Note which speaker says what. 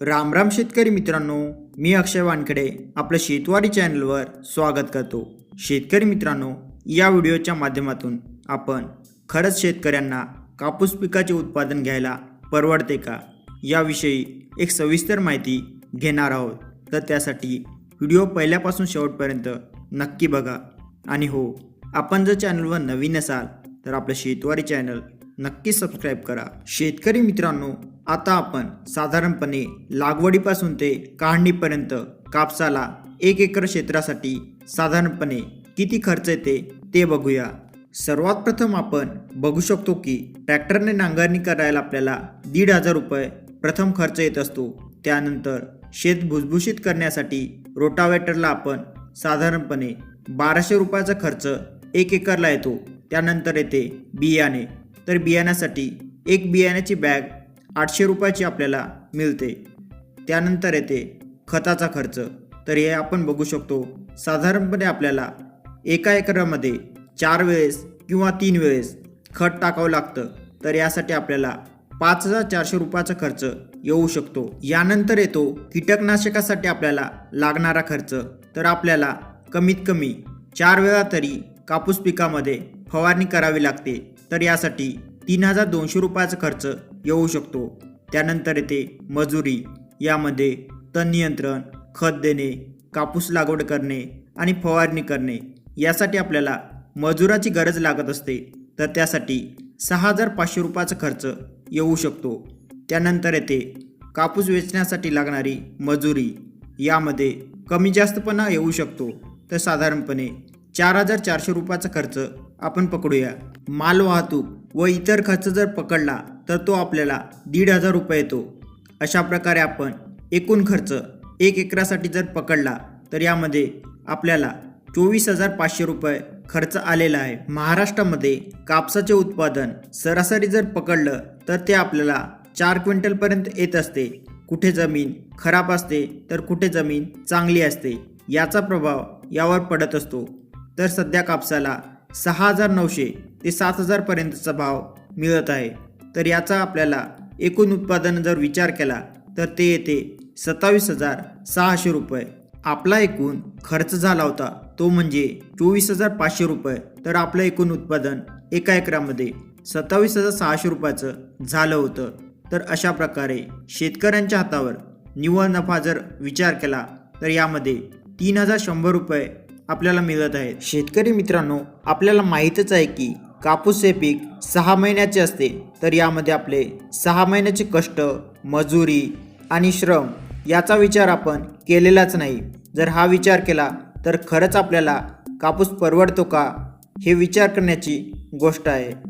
Speaker 1: राम राम शेतकरी मित्रांनो मी अक्षय वानखडे आपलं शेतवारी चॅनलवर स्वागत करतो. शेतकरी मित्रांनो या व्हिडिओच्या माध्यमातून आपण खरंच शेतकऱ्यांना कापूस पिकाचे उत्पादन घ्यायला परवडते का? याविषयी एक सविस्तर माहिती घेणार आहोत. तर त्यासाठी व्हिडिओ पहिल्यापासून शेवटपर्यंत नक्की बघा. आणि हो आपण जर चॅनलवर नवीन असाल तर आपलं शेतवारी चॅनल नक्की सबस्क्राईब करा. शेतकरी मित्रांनो आता आपण साधारणपणे लागवडीपासून ते काढणीपर्यंत कापसाला एक एकर क्षेत्रासाठी साधारणपणे किती खर्च येते ते बघूया. सर्वात प्रथम आपण बघू शकतो की ट्रॅक्टरने नांगरणी करायला आपल्याला दीड हजार रुपये प्रथम खर्च येत असतो. त्यानंतर शेत भुसभुशीत करण्यासाठी रोटावेटरला आपण साधारणपणे बाराशे रुपयाचा खर्च एक एकरला येतो. त्यानंतर येते बियाणे. तर बियाण्यासाठी एक बियाण्याची बॅग आठशे रुपयाची आपल्याला मिळते. त्यानंतर येते खताचा खर्च. तर हे आपण बघू शकतो. साधारणपणे आपल्याला एका एकरामध्ये चार वेळेस किंवा तीन वेळेस खत टाकावं लागतं. तर यासाठी आपल्याला पाच हजार चारशे रुपयाचा खर्च येऊ शकतो. यानंतर येतो कीटकनाशकासाठी आपल्याला लागणारा खर्च. तर आपल्याला कमीत कमी चार वेळा तरी कापूस पिकामध्ये फवारणी करावी लागते. तर यासाठी तीन हजार दोनशे रुपयाचा खर्च येऊ शकतो. त्यानंतर येते मजुरी. यामध्ये तण नियंत्रण खत देणे कापूस लागवड करणे आणि फवारणी करणे. यासाठी आपल्याला मजुराची गरज लागत असते. तर त्यासाठी सहा हजार पाचशे रुपयाचा खर्च येऊ शकतो. त्यानंतर येते कापूस वेचण्यासाठी लागणारी मजुरी. यामध्ये कमी जास्तपणा येऊ शकतो. तर साधारणपणे चार हजार चारशे रुपयाचा खर्च आपण पकडूया. माल वाहतूक व इतर खर्च जर पकडला तर तो आपल्याला दीड हजार रुपये येतो. अशा प्रकारे आपण एकूण खर्च एक एकरासाठी जर पकडला तर यामध्ये आपल्याला चोवीस हजार पाचशे रुपये खर्च आलेला आहे. महाराष्ट्रामध्ये कापसाचे उत्पादन सरासरी जर पकडलं तर ते आपल्याला चार क्विंटलपर्यंत येत असते. कुठे जमीन खराब असते तर कुठे जमीन चांगली असते याचा प्रभाव यावर पडत असतो. तर सध्या कापसाला सहा हजार नऊशे ते सात हजारपर्यंतचा भाव मिळत आहे. तर याचा आपल्याला एकूण उत्पादन जर विचार केला तर ते येते सत्तावीस हजार सहाशे रुपये. आपला एकूण खर्च झाला होता तो म्हणजे चोवीस हजार पाचशे रुपये. तर आपलं एकूण उत्पादन एका एकरामध्ये सत्तावीस हजार सहाशे रुपयाचं झालं होतं. तर अशा प्रकारे शेतकऱ्यांच्या हातावर निव्वळ नफा जर विचार केला तर यामध्ये तीन हजार शंभर रुपये आपल्याला मिळत आहेत. शेतकरी मित्रांनो आपल्याला माहीतच आहे की कापूस हे पीक सहा महिन्याचे असते तर यामध्ये आपले सहा महिन्याचे कष्ट मजुरी आणि श्रम याचा विचार आपण केलेलाच नाही. जर हा विचार केला तर खरंच आपल्याला कापूस परवडतो का हे विचार करण्याची गोष्ट आहे.